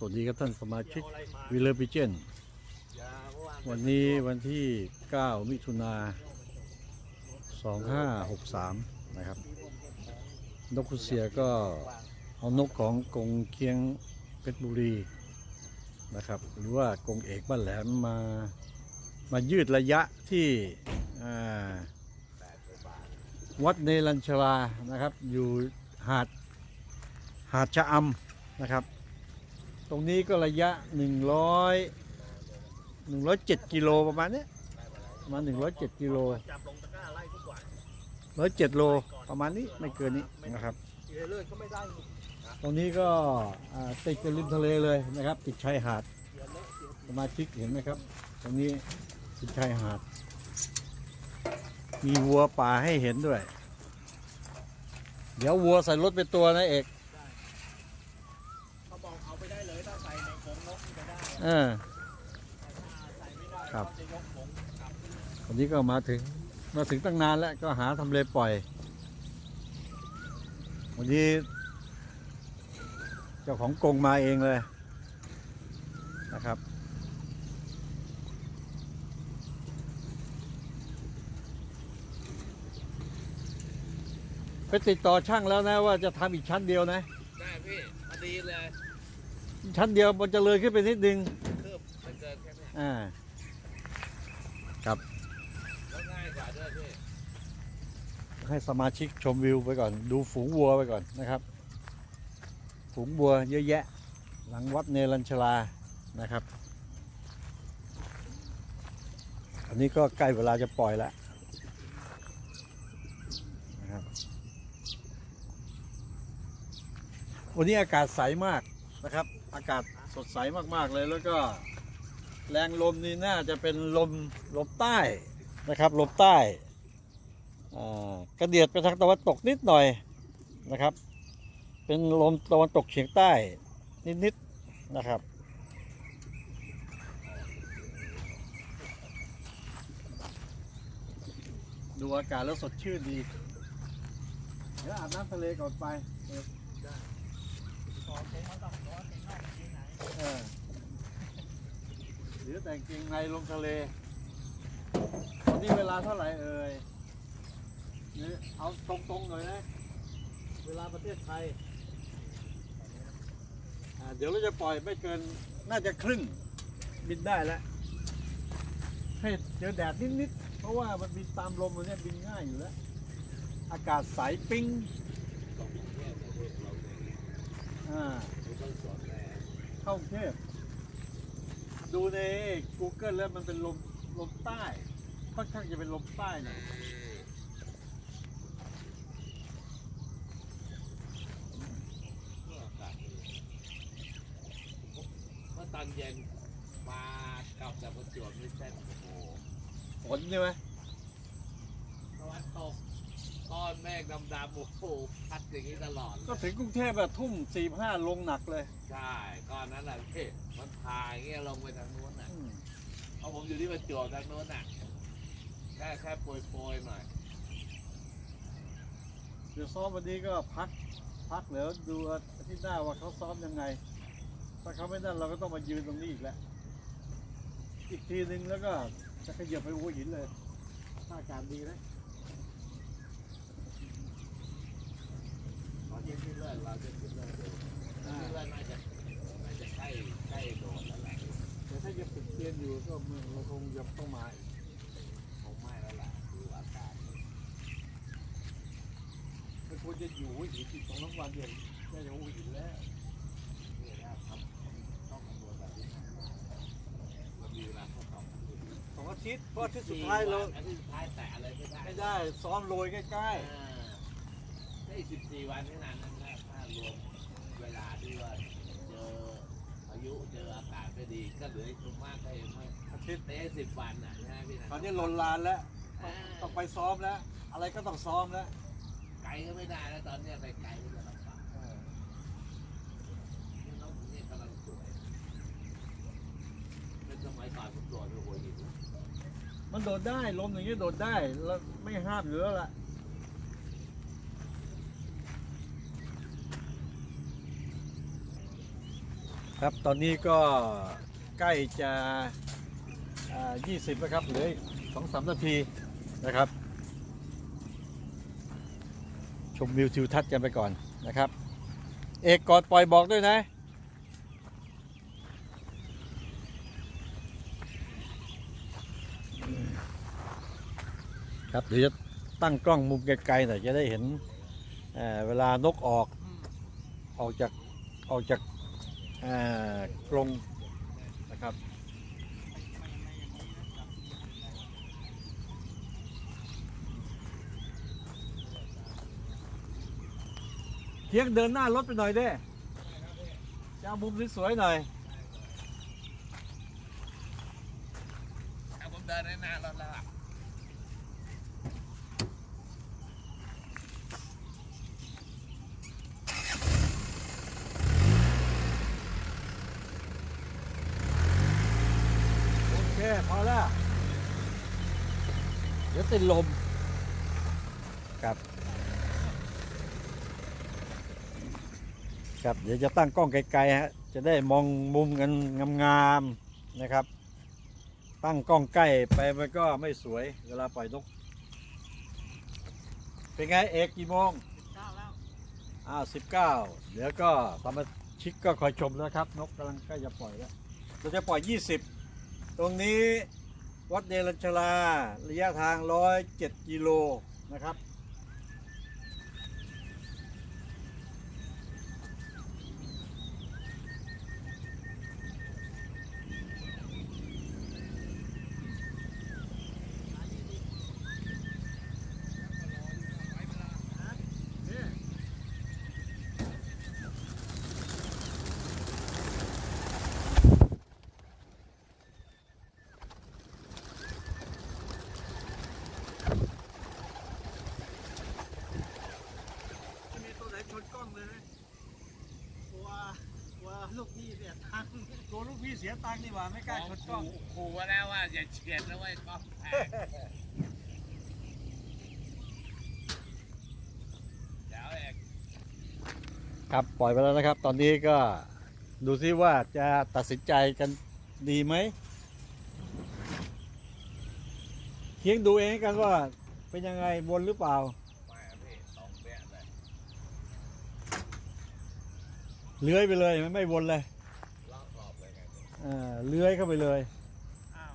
สวัสดีครับท่านสมาชิกวิลเลอร์พิเจนวันนี้วันที่ 9 มิถุนา2563 นะครับ นกคุเสียก็เอานกของกงเคียงเพชรบุรีนะครับ หรือว่ากงเอกบ้านแหลมมามายืดระยะที่วัดเนรัญชลานะครับ อยู่หาดหาดชะอำนะครับ ตรงนี้ก็ระยะ 100 107กิโลประมาณเนี้ยประมาณ107กิโลจับลงตะกร้าไล่ทุกวัน107โลประมาณนี้ไม่เกินนี้นะครับเยเลิศก็ไม่ได้ตรงนี้ก็ติดกับริมทะเลเลยนะครับ ติดชายหาดเสียเลอะเสียสมาชิกเห็นไหมครับ ตรงนี้ติดชายหาด มีวัวป่าให้เห็นด้วย เดี๋ยววัวใส่รถเป็นตัวนะเอก เออครับวันนี้ก็มาถึงมาถึงตั้งนานแล้วก็หาทำเลปล่อย วันนี้ เจ้าของกงมาเองเลยนะครับไปติดต่อช่างแล้วนะว่าจะทำอีกชั้นเดียวนะ ได้พี่พอดีเลย ชั้นเดียวมันจะเลยขึ้นไปนิดนึงคืบมันเกินแค่เนี้ยอ่าแล้วง่ายกว่าด้วยพี่ให้สมาชิกชมวิวไปก่อน ดูฝูงวัวไปก่อนนะครับ ฝูงวัวเยอะแยะ หลังวัดเนรัญชลานะครับ อันนี้ก็ใกล้เวลาจะปล่อยแล้วนะครับวันนี้อากาศใสมากนะครับ อากาศสดใสมากๆเลยแล้วก็ แรงลมนี่น่าจะเป็นลมลมใต้นะครับลมใต้กระเดียดไปทางตะวันตกนิดหน่อยนะครับ เป็นลมตะวันตกเฉียงใต้นิดๆนะครับดูอากาศแล้วสดชื่นดี เดี๋ยวอาบน้ำทะเลก่อนไป เออต่อเต็งมาต้องร้อนเต็งนอกที่ไหนเออหรือแต่งเกงในลงทะเล ตอนนี้เวลาเท่าไหร่เอ่ยนี่เอาตรงๆหน่อยนะ เวลาประเทศไทยอ่าเดี๋ยวเราจะปล่อยไม่เกิน น่าจะครึ่ง บินได้แล้วให้เจอแดดนิดๆ เพราะว่ามันบินตามลมมันเนี่ยบินง่ายอยู่แล้ว อากาศใสปิ้ง เราต้องสอนแน่เข้ากรุงเทพดูใน Google แล้วมันเป็นลมลมใต้ค่อนข้างจะเป็นลมใต้หน่อยเมื่ออากาศดีเมื่อตอนเย็นมากลับจากประจวบนี่เส้นโอ้โหฝนใช่ไหมตะวันตก ก้อนเมฆดำๆโอ้โหพัดอย่างนี้ตลอดเลก็ยถึงกรุงเทพแบบทุ่มสี่ห้าลงหนักเลยใช่ก้อนนั้นแหละพี่มันพาอย่างเงี้ยลงไปทางนู้นน่ะอืมเพราะผมอยู่ที่ประจวบทางนู้นน่ะแค่แค่โปรยๆหน่อยเดี๋ยวซ้อมวันนี้ก็พัก พักเดี๋ยวดูอาทิตย์หน้าว่าเขาซ้อมยังไง ถ้าเขาไม่นั่นเราก็ต้องมายืนตรงนี้อีกแล้ว อีกทีนึงแล้วก็จะขยับไปหัวหินเลยถ้าอากาศดีนะตอนที่ที่เลื่อนเราจะขึ้นเลื่อนดูที่เลื่อนน่าจะน่าจะใกล้ใกล้โดด แล้วแหละแต่ถ้าจะฝึกเรียนอยู่ก็เมืองเราคงจะต้องมาอีกคงไม่แล้วแหละดูอากาศมันควรจะอยู่หัวหินอีกสองสามวันเดียวได้จะหัวหินแล้วนี่นะครับต้องคำนวณแบบนี้นะมันมีเวลาเข้าต่อสองอาทิตย์เพราะอาทิตย์สุดท้ายเราอาทิตย์สุดท้ายแตะอะไรไม่ได้ไม่ได้ซ้อมโรยใกล้อ่าได้ สิบสี่วันขนาดนั้นนะถ้ารวมเวลาที่ว่าเจอพายุเจออากาศไม่ดีก็เหลืออีกมากก็เองไม่ๆอาทิตย์เตะสิบวันน่ะใช่ไหมพี่นะตอนนี้ลนลานแล้วอ่าต้องไปซ้อมแล้ว อะไรก็ต้องซ้อมแล้ว ไกลก็ไม่ได้แล้วตอนเนี้ยไปไกลก็จะลำบากนี่น้องนี่กำลังสวยเป็นสมัยก่อนผมโดดไปหัวหิน มันโดดได้ลมอย่างนี้โดดได้แล้วไม่ห้ามอยู่แล้วล่ะ ครับตอนนี้ก็ใกล้จะ20แล้วครับเหลืออีกสองสามนาทีนะครับ ชมวิวทิวทัศน์กันไปก่อนนะครับ เอกกอดปล่อยบอกด้วยนะครับเดี๋ยวจะตั้งกล้องมุมไกลๆหน่อยจะได้เห็นเเวลานกออกออกจากออกจาก กรงนะครับเพียงเดินหน้ารถไปหน่อยเด้จะเอามุมสวยๆหน่อยเอาผมเดินในหน้ารถแล้วอะ โอเคพอแล้ว เดี๋ยวติดลมครับ ครับเดี๋ยวจะตั้งกล้องไกลๆฮะจะได้มองมุมกันงามๆนะครับ ตั้งกล้องใกล้ไปมันก็ไม่สวยเวลาปล่อยนกเป็นไงเอกกี่โมงเก้าแล้วอ้าวสิบเก้าเดี๋ยวก็สมาชิกก็คอยชมแล้วครับ นกกำลังใกล้จะปล่อยแล้วเราจะปล่อย20ตรงนี้ วัดเดลัญชลา ระยะทาง 107 กิโลนะครับ ไม่มีตัวไหนชนกล้องเลยนะ กลัวกลัวลูกพี่เสียตังค์ ตัวลูกพี่ เสียตังค์นี่หว่าไม่กล้าชนกล้องขู่ขู่ไว้แล้วว่าอย่าเฉียดนะเว้ยกล้องแตกเดี๋ยวเอกครับปล่อยไปแล้วนะครับ ตอนนี้ก็ดูซิว่าจะตัดสินใจกันดีไหมเคียงดูเองกันว่าเป็นยังไงวนหรือเปล่าไม่อะพี่ตรงเปี้ยเลย เลื้อยไปเลยมันไม่วนเลย อ่าเลื้อยเข้าไปเลยอ้าว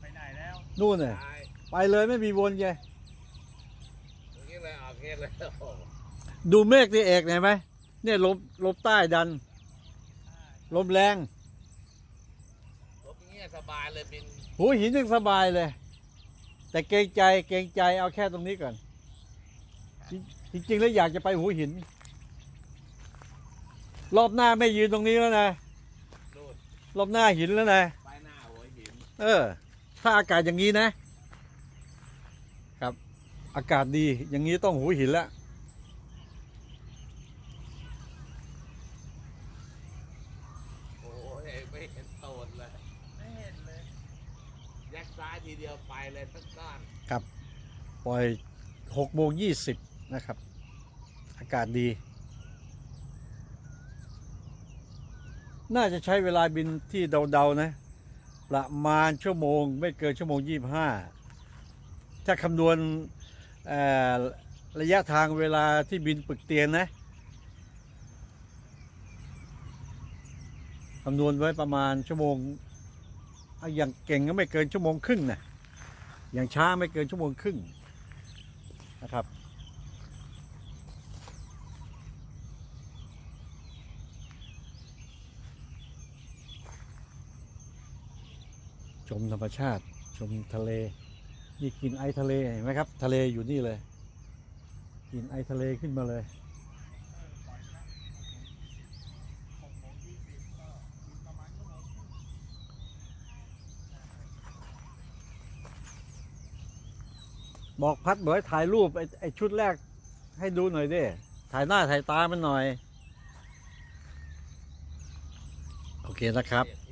ไปไหนแล้วนู่นน่ะตายไปเลยไม่มีวนไงอย่างนี้เลยออกเงี้ยเลยโอ้โหดูเมฆที่เอกเห็นไหมเนี่ยลมลมใต้ดันลมแรงรถอย่างเงี้ยสบายเลยบินหูหินยังสบายเลย แต่เกรงใจเกรงใจเอาแค่ตรงนี้ก่อนจริงจริงๆแล้วอยากจะไปหูหิน รอบหน้าไม่ยืนตรงนี้แล้วนะดูด รอบหน้าหินแล้วนะไปหน้าหัวหินเออ ถ้าอากาศอย่างนี้นะ ครับ อากาศดีอย่างนี้ต้องหูหินแล้วโอ้ยไม่เห็นโตนเลยไม่เห็นเลยยักซ้ายทีเดียวไปเลยทั้งก้อนปล่อยหกโมงยี่สิบนะครับ อากาศดี น่าจะใช้เวลาบินที่เดาๆนะ ประมาณชั่วโมง ไม่เกินชั่วโมงยี่บห้าถ้าคำนวณระยะทางเวลาที่บินปึกเตียนนะคำนวณไว้ประมาณชั่วโมงอย่างเก่งก็ไม่เกินชั่วโมงครึ่งนะอย่างช้าไม่เกินชั่วโมงครึ่งนะครับ ชมธรรมชาติ ชมทะเล นี่กินไอทะเลเห็นไหมครับ ทะเลอยู่นี่เลย กินไอทะเลขึ้นมาเลยบก็มีประมาณชั่วโมงครึ่งบอกพัดเบอถ่ายรูป ไอ้ไอชุดแรกให้ดูหน่อยดิ ถ่ายหน้าถ่ายตามันหน่อย โอเคนะครับ